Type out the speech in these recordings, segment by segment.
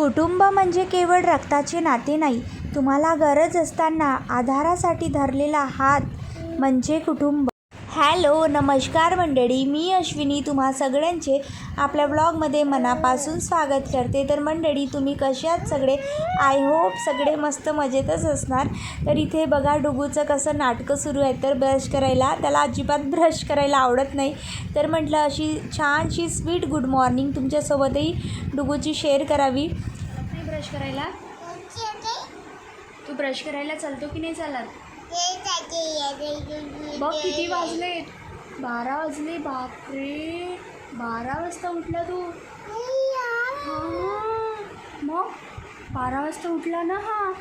कुटुंब म्हणजे केवळ रक्ताचे नाते नाही तुम्हाला गरज असताना आधारासाठी धरलेला हात म्हणजे कुटुंब. हॅलो नमस्कार मंडळी. मी अश्विनी. तुम्हा सगळ्यांचे आपल्या ब्लॉगमध्ये मनापासून स्वागत करते. तर मंडळी तुम्ही कसे आहात सगळे? आय होप सगळे मस्त मजेतच असणार. तर इथे बघा डुगूचं कसं नाटकं सुरू आहे तर ब्रश करायला त्याला अजिबात ब्रश करायला आवडत नाही. तर म्हटलं अशी छानशी स्वीट गुड मॉर्निंग तुमच्यासोबतही डुगूची शेअर करावी. नाही ब्रश करायला? तू ब्रश करायला चालतो की नाही चालत? बघ किती वाजले? बारा वाजले बापरे. बारा वाजता उठला तू. मग? बारा वाजता उठला ना हा.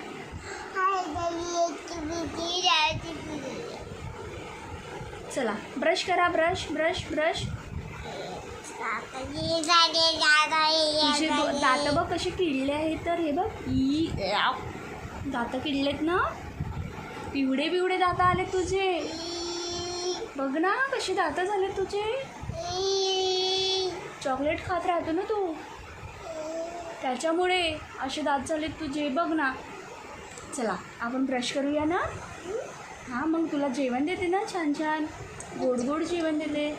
चला ब्रश करा ब्रश ब्रश ब्रश तुझे दात बघ कसे किडले आहेत तर हे बघ. दात किडलेत ना? पिवडे पिवडे दात आले तुझे. बघ ना कसे दात झाले तुझे. चॉकलेट खात राहतो ना तू. त्याच्यामुळे असे दात झालेत तुझे. बघ ना. चला आपण ब्रश करूया ना? हां मग तुला जेवण देते ना छान छान. गोड गोड जेवण देते.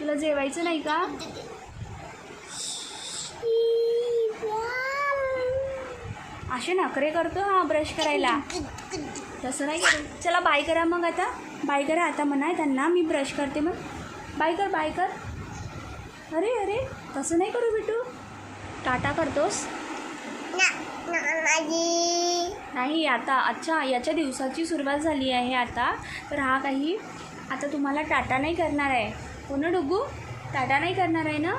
तुला जेवायचं नाही का? असे नखरे करतो हा ब्रश करायला. तसं नाही करत चला बाय करा मग आता. बाय करा आता म्हणा त्यांना मी ब्रश करते मग. बाय कर बाय कर. अरे अरे तसं नाही करू बिटू. टाटा करतोस. नाही आता अच्छा याच्या दिवसाची सुरुवात झाली आहे आता. तर हा काही आता तुम्हाला टाटा नाही करणार आहे. हो ना डुगू? टाटा नाही करणार आहे ना?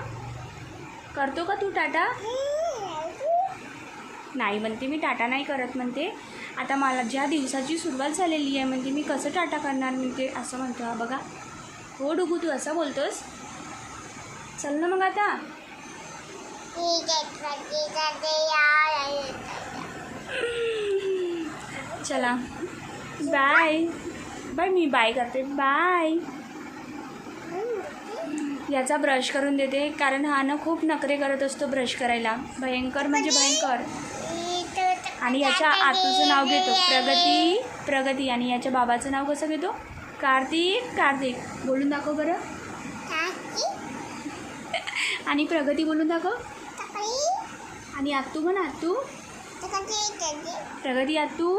करतो का तू टाटा? नाही म्हणते मी टाटा नाही करत म्हणते. आता मला ज्या दिवसाची सुरुवात झालेली आहे म्हणजे मी कसं टाटा करणार म्हणते असं म्हणतो हा बघा. हो डुगू तू असं बोलतोस? चल ना मग आता. चला. बाय. बाय मी बाय करते. बाय. याचा ब्रश करून देते कारण हा ना खूप नखरे करत असतो ब्रश करायला. भयंकर म्हणजे भयंकर. आणि याच्या आतूचं नाव घेतो. प्रगती प्रगती. आणि याच्या बाबाचं नाव कसं घेतो? कार्तिक कार्तिक. बोलून दाखव बरं. आणि प्रगती बोलून दाखव. आणि आतू म्हण आतू प्रगती आतू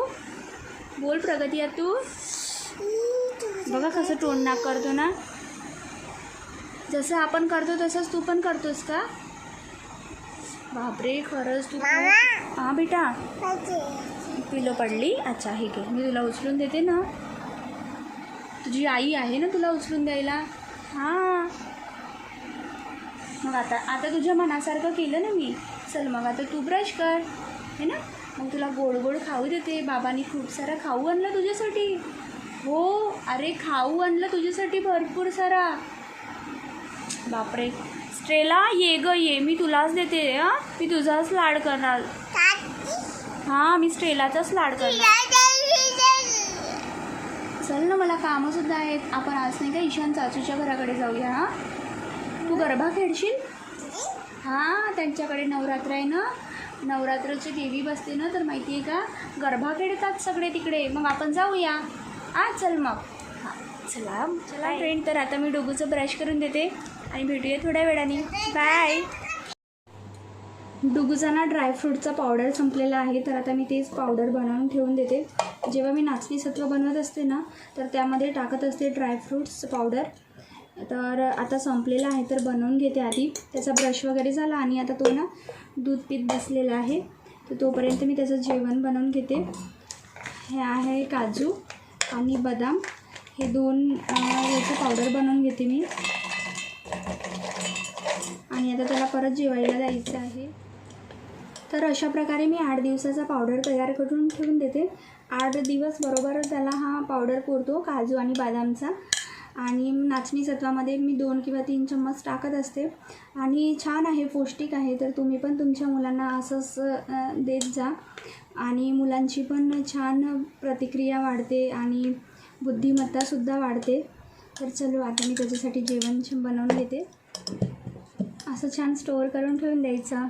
बोल प्रगती आतू बघा कसं तोंड नाक करतो ना. जसं आपण करतो तसंच तू पण करतोस का? बापरे खरंच तू हां बेटा. पिलो पडली. अच्छा ठीक आहे मी तुला उचलून देते ना. तुझी आई आहे ना तुला उचलून द्यायला? हां. मग आता आता तुझ्या मनासारखं केलं ना मी. चल मग आता तू ब्रश कर. है ना? मग तुला गोड गोड खाऊ देते. बाबांनी खूप सारा खाऊ आणला तुझ्यासाठी. हो अरे खाऊ आणलं तुझ्यासाठी भरपूर सारा. बापरे. स्ट्रेला ये ग ये. मी तुलाच देते हां? मी तुझाच लाड करणार. हां मी स्ट्रेलाचाच लाड करणार. चल ना मला कामंसुद्धा आहेत. आपण आज नाही का ईशान चाचूच्या घराकडे जाऊया हां? तू गरबा खेळशील? हां त्यांच्याकडे नवरात्र आहे ना? नवरात्रची देवी बसते ना तर माहिती आहे का? गरबा खेळतात सगळे तिकडे. मग आपण जाऊया. आ चल मग. हां चला. चला. फ्रेंड तर आता मी डोगूचं ब्रश करून देते. आणि भेटूया थोड्या वेळाने. बाय डुगुजाना ड्रायफ्रूटचा पावडर संपलेला आहे तर आता मी तेच पावडर बनवून ठेवून देते. जेव्हा मी नाचणी सत्व बनवत असते ना तर त्यामध्ये टाकत असते ड्रायफ्रूट्स पावडर. तर आता संपलेला आहे तर बनवून घेते आधी. त्याचा ब्रश वगैरे झाला आणि आता तो ना दूध पीत बसलेला आहे. तर तोपर्यंत मी त्याचं जेवण बनवून घेते. हे आहे काजू आणि बदाम. हे दोन याचं पावडर बनवून घेते मी. आणि आता त्याला परत जेवायला जायचं आहे. तर अशा प्रकारे मी आठ दिवसाचा पावडर तयार करून ठेवून देते. आठ दिवस बरोबर त्याला हा पावडर पुरतो काजू आणि बदामचा. आणि नाचणी सत्वामध्ये मी दोन किंवा तीन चम्मच टाकत असते. आणि छान आहे पौष्टिक आहे तर तुम्ही पण तुमच्या मुलांना असंच देत जा. आणि मुलांची पण छान प्रतिक्रिया वाढते आणि बुद्धिमत्तासुद्धा वाढते. तर चलो आता मी त्याच्यासाठी जेवण बनवून घेते. असं छान स्टोअर करून ठेवून द्यायचं.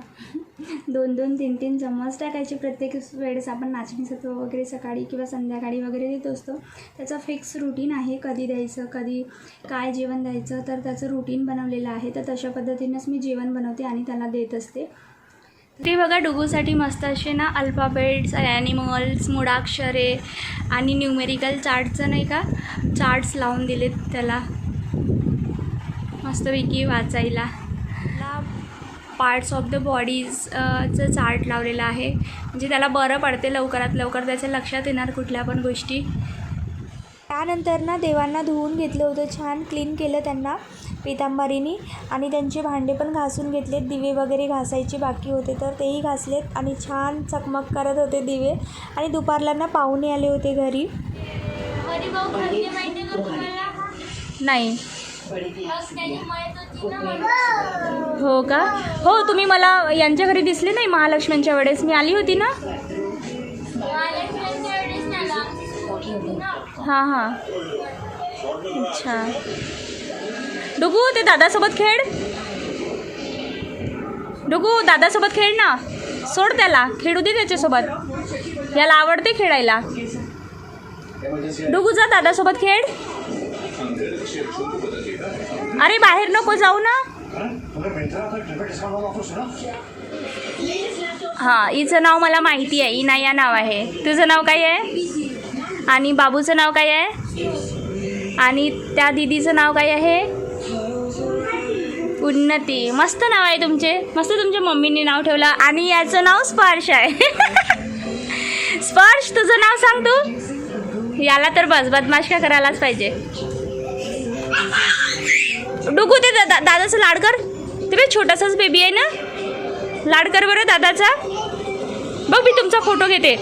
दोन दोन तीन तीन चम्मच टाकायचे प्रत्येक वेळेस. आपण नाचणीसत्व वगैरे सकाळी किंवा संध्याकाळी वगैरे देत असतो. त्याचं फिक्स रुटीन आहे कधी द्यायचं कधी काय जेवण द्यायचं. तर त्याचं रुटीन बनवलेलं आहे. तर तशा पद्धतीनंच मी जेवण बनवते आणि त्याला देत असते. ते बघा डुगूसाठी मस्त असे ना अल्फाबेट्स ॲनिमल्स मुळाक्षरे आणि न्यूमेरिकल चार्टचं नाही का? चार्ट्स लावून दिलेत त्याला. मस्तपैकी वाचायला. पार्ट्स ऑफ द बॉडीजचं चार्ट लावलेलं आहे. म्हणजे त्याला बरं पडते लवकरात लवकर त्याच्या लक्षात येणार कुठल्या पण गोष्टी. त्यानंतर ना देवांना धुवून घेतलं होतं छान क्लीन केलं त्यांना पितांबरीनी. आणि त्यांचे भांडे पण घासून घेतलेत दिवे वगैरे घासायचे बाकी होते तर तेही घासलेत. आणि छान चकमक करत होते दिवे. आणि दुपारला ना पाहुणे आले होते घरी. नाही. हो का? हो तुम्ही मला यांच्या घरी दिसले नाही महालक्ष्म्यांच्या वेळेस? मी आली होती ना? हां हां. अच्छा. डुगू ते दादासोबत खेळ? डुगू दादासोबत खेळ ना? सोड त्याला. खेळू दे त्याच्यासोबत. याला आवडते खेळायला. डुगू जा दादासोबत खेळ. अरे बाहेर नको जाऊ ना. हां हिचं नाव मला माहिती आहे. इनाया नाव आहे. तुझं नाव काय आहे? आणि बाबूचं नाव काय आहे? आणि त्या दिदीचं नाव काय आहे? उन्नती. मस्त नाव आहे तुमचे. मस्त तुमच्या मम्मीने नाव ठेवलं. आणि याचं नाव स्पर्श आहे. स्पर्श तुझं नाव सांग तू. याला तर बस बदमाश का करायलाच पाहिजे. डुगू ते दादा दादाचं लाड कर ते बे छोटासाच बेबी आहे ना? लाड कर बरं दादाचा? बघ मी तुमचा फोटो घेते.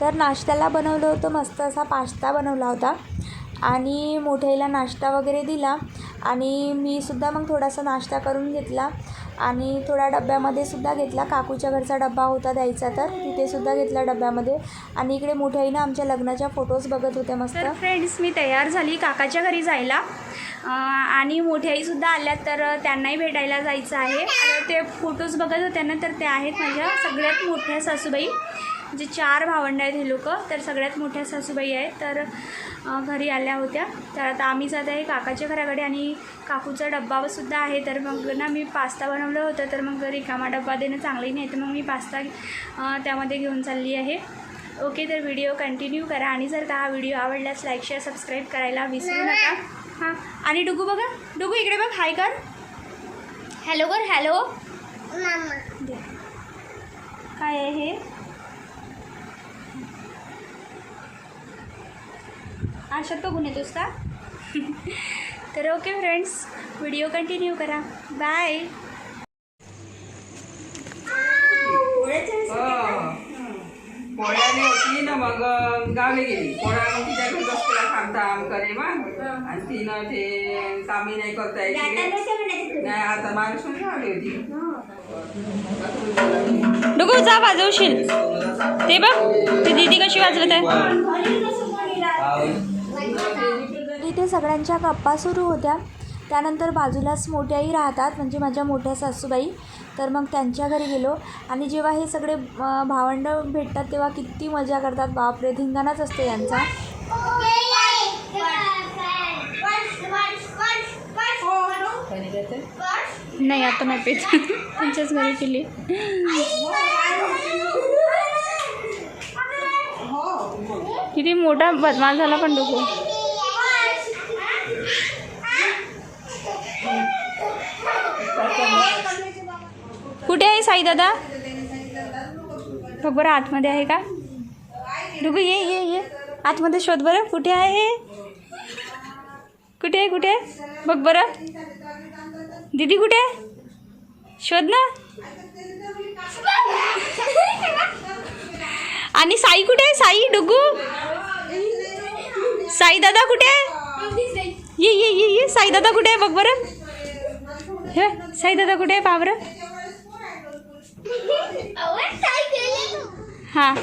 तर नाश्त्याला बनवलं होतं मस्त असा पास्ता बनवला होता. आणि मोठ्याला नाश्ता वगैरे दिला. आणि मी सुद्धा मग थोडासा नाश्ता करून घेतला. आणि थोडा डब्यामध्ये सुद्धा घेतला. काकूच्या घरचा डब्बा होता द्यायचा तर. तिथे सुद्धा घेतला डब्यामध्ये. आणि इकडे मोठ्याईनं आमच्या लग्नाच्या फोटोज बघत होते मस्त. तर फ्रेंड्स मी तयार झाली काकाच्या घरी जायला. आणि मोठ्याहीसुद्धा आल्या तर त्यांनाही भेटायला जायचं आहे. ते फोटोज बघत होत्या ना तर ते आहेत माझ्या सगळ्यात मोठ्या सासूबाई. जे चार भावंड आहेत हे लोक तर सगळ्यात मोठ्या सासूबाई आहेत. तर घरी आल्या होत्या. तर आता आम्ही जात आहे काकाच्या घराकडे आणि काकूचा डब्बासुद्धा आहे. तर मग ना मी पास्ता बनवलं होतं. तर मग रिकामा डब्बा देणं चांगलंही नाही. तर मग मी पास्ता त्यामध्ये घेऊन चालली आहे. ओके तर व्हिडिओ कंटिन्यू करा. आणि जर का हा व्हिडिओ आवडल्यास लाईक शेअर सबस्क्राईब करायला विसरू नका. हां. आणि डुगू बघा. डुगू इकडे बघ. हाय कर. हॅलो कर. हॅलो. काय आहे हे? आशात बघून येतोस का? तर ओके फ्रेंड्स व्हिडिओ कंटिन्यू करा. बाय पोळ्याने होती ना मग गावी गेली. पोळ्या मग तिच्या घरी बसलेला थांबताम करे मग. आणि तिनं ते कामी नाही करता यायची नाही आता महालक्ष्मी आली होती. डुगू जा वाजवशील. ते बघ ती दीदी कशी वाजवत? आहे इथे सगळ्यांच्या गप्पा सुरू होत्या. त्यानंतर बाजूलाच मोठ्याही राहतात म्हणजे माझ्या मोठ्या सासूबाई. तर मग त्यांच्या घरी गेलो. आणि जेव्हा हे सगळे भावंडं भेटतात तेव्हा किती मजा करतात. बापरे धिंगाणाच असतो यांचा. नाही आता नाही पेच त्यांच्याच घरी केली किती मोठा बदमाश झाला पण डोकं. कुठे आहे साई दादा? बघ बरं आतमध्ये आहे का? डुगू ये ये ये. आतमध्ये शोध बरं कुठे आहे हे? कुठे आहे कुठे? आहे बघ बरं. दीदी कुठे? आहे शोध ना. आणि साई कुठे आहे? साई डुगू? साई दादा कुठे? आहे ये ये ये ये. साई दादा कुठे आहे? बघ बरं. हे साईदादा साई दादा कुठे आहे? पहा बरं. हां.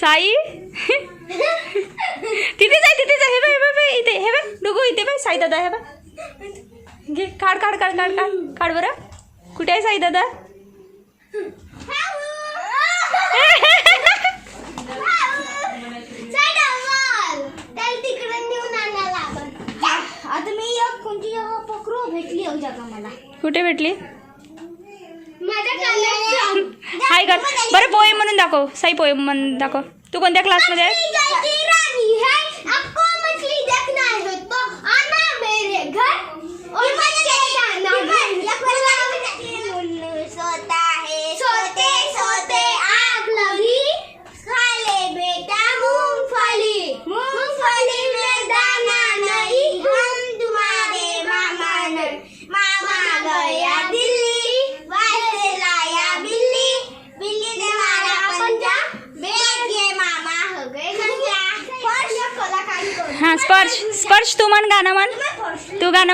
साई? तिथे जाय तिथे जाय हे हे हे इथे हे बघ. डुगू इथे बघ साई दादा हे बघ. घे काढ काढ काढ काढ काढ. काढ बरं. कुठे आहे साई दादा? आता मी एक कोणती जगा पकडू भेटली जगा मला कुठे भेटली? हाय कर बरं पोएम म्हणून दाखव. साई पोएम म्हणून दाखव. तू कोणत्या क्लासमध्ये आहे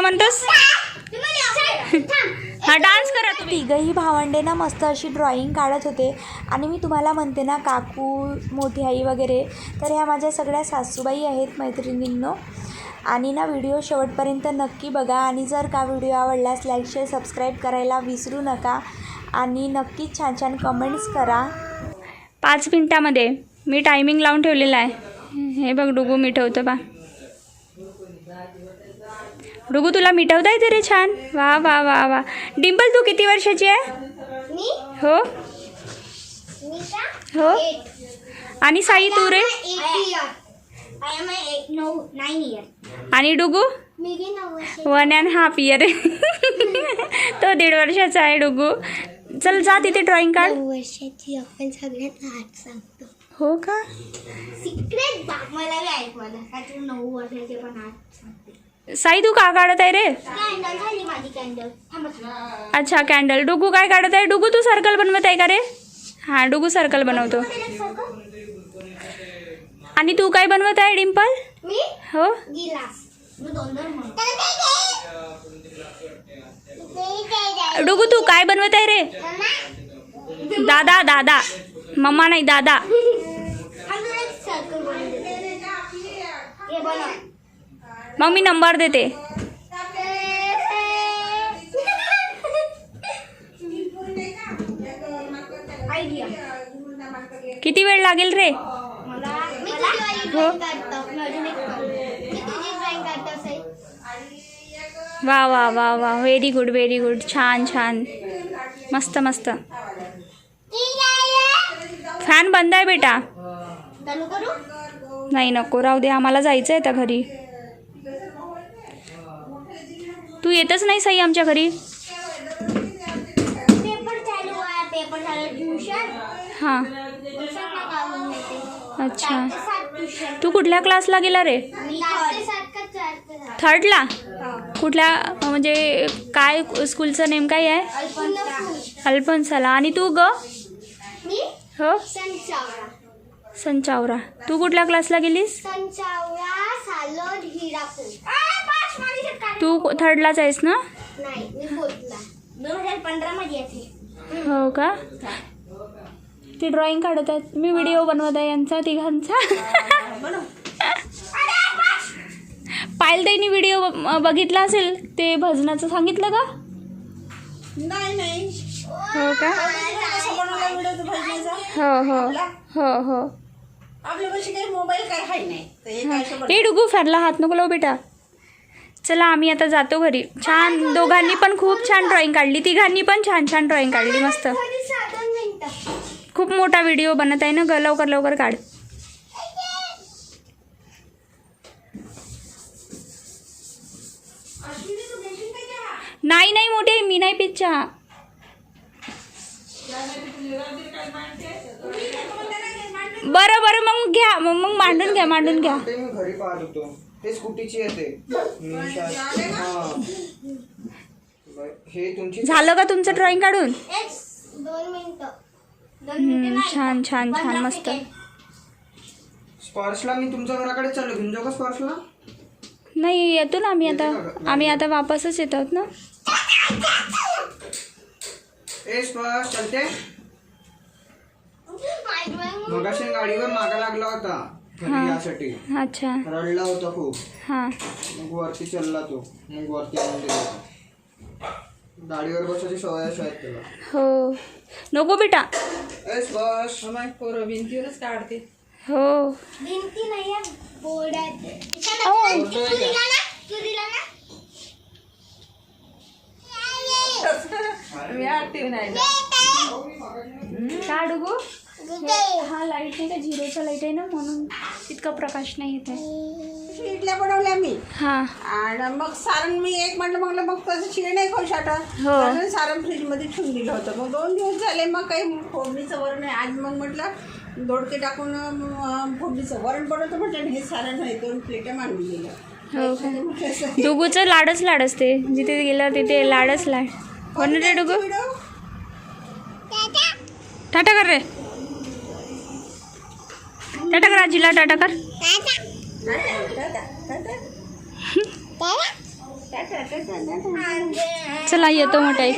गाणं म्हणतोस? हा डान्स करा तुम्ही. तिघही भावंडे मस्त अशी ड्रॉइंग काढत होते. आणि मी तुम्हाला म्हणते ना काकू मोठी आई वगैरे तर ह्या माझ्या सगळ्या सासूबाई आहेत मैत्रिणींनो. आणि ना व्हिडिओ शेवटपर्यंत नक्की बघा. आणि जर का व्हिडिओ आवडल्यास लाईक शेअर सबस्क्राईब करायला विसरू नका. आणि नक्कीच छान छान कमेंट्स करा. पाच मिनटामध्ये मी टायमिंग लावून ठेवलेला आहे. हे बघ डुगू मिठवतं बा डुगू तुला मिठवता येते रे छान. वा वा वा वा. डिंपल तू किती वर्षाची आहे? मी? हो. हो. आणि साई तू रे? आणि Dugu one and half year तो दीड वर्षाचा आहे डुगू चल जा तिथे ड्रॉइंग काढ. वर्षाची आपण सगळ्यात सांगतो. हो का? सिक्रेट मला नऊ वर्षाचे पण सांगते साई तू का काढत आहे रे. अच्छा कॅन्डल डुगू काय काढत आहे? डुगू तू सर्कल बनवत आहे का रे? हां डुगू सर्कल बनवतो? आणि तू काय बनवत आहे डिंपल? मी? हो. डुगू तू काय बनवत आहे रे? दादा दादा. मम्मा नाही दादा सर्कल बनवून देते. हे बनव मग मी नंबर देते. किती वेळ लागेल रे? साई. वा वा वा वा. व्हेरी गुड व्हेरी गुड छान छान. मस्त मस्त. फॅन बंद आहे बेटा. नाही नको राहू दे. आम्हाला जायचं आहे त्या घरी. तू येतच नाही साई आमच्या घरी? पेपर चालू आहे पेपर चालू ट्युशन. हां. येते अच्छा. तू कुठल्या क्लासला गेला रे? थर्डला कुठल्या म्हणजे काय स्कूलचं नेम काय आहे? अल्फन्साला आणि तू ग? हो? संचावरा. तू कुठल्या क्लासला गेलीस? तू थर्डलाच आहेस ना? नाही मी बोलला दोन हजार पंधरा मध्ये येते. हो का? ती ड्रॉइंग काढत आहेत मी व्हिडिओ बनवत आहे यांचा तिघांचा. पायल ताईनी व्हिडिओ बघितला असेल? ते भजनाचं सांगितलं का? नाही नाही. हो का? हो हो. हो हो. आपल्यापाशी काही मोबाईल काय नाही. हे डुगू फॅरला हात नको लावू बेटा. चला आम्ही आता जातो घरी. छान दोघांनी पण खूप छान ड्रॉइंग काढली. तिघांनी पण छान छान ड्रॉइंग काढली मस्त. खूप मोठा व्हिडिओ बनत आहे ना ग? लवकर लवकर काढ. नाही नाही मोठे मी नाही पित चहा. बरं बरं मग घ्या. मग मग मांडून घ्या मांडून घ्या. ते स्कूटीची येते. हा. हे तुमची झालं का तुमचं ड्रॉइंग काढून? दोन मिनिटं. छान छान छान मस्त. स्पर्शला मी तुमच्या घराकडे चाललो. घेऊन जाऊ का स्पर्शला? नाही येतो ना आम्ही आता. आम्ही आता वापसच येत आहोत ना. ए स्पर्श चलते. मगाशी गाडीवर मागा लागला होता. घरी यासाठी. अच्छा. रडला होता खूप. हां. मग वरती चलला तो. मग वरती आणून दिला होता. गाडीवर बसायची सवय आहे शाळेत त्याला. हो. नको बेटा. एस बस. मग पोरं भिंतीवरच काढते. हो. भिंती नाही आहे, बोर्ड आहे. अहो, तू दिला ना? तू दिला ना? मी नाही. काय डुगू हा लाइट नाही का? झिरोचा लाइट आहे ना म्हणून इतका प्रकाश नाही येत आहे. इडल्या बनवल्या मी. हां. आणि मग सारण मी एक म्हटलं म्हटलं मग तसं शिळे नाही खाऊ शकत. हो. म्हणून सारण फ्रीजमध्ये ठेवून दिलं होतं. मग दोन दिवस झाले मग काही फोडणीचं वरण आहे. आज मग म्हटलं दोडके टाकून फोडणीचं वरण बनवतं म्हटलं हे सारण आहे दोन प्लेट्या मांडून दिलं. हो का? डुगूचं लाडच लाड असते जिथे गेलं तिथे लाडच लाड. हो ना रे डुगू? टाटा कर रे. टाटा कर आजीला टाटा कर. चला येतो येते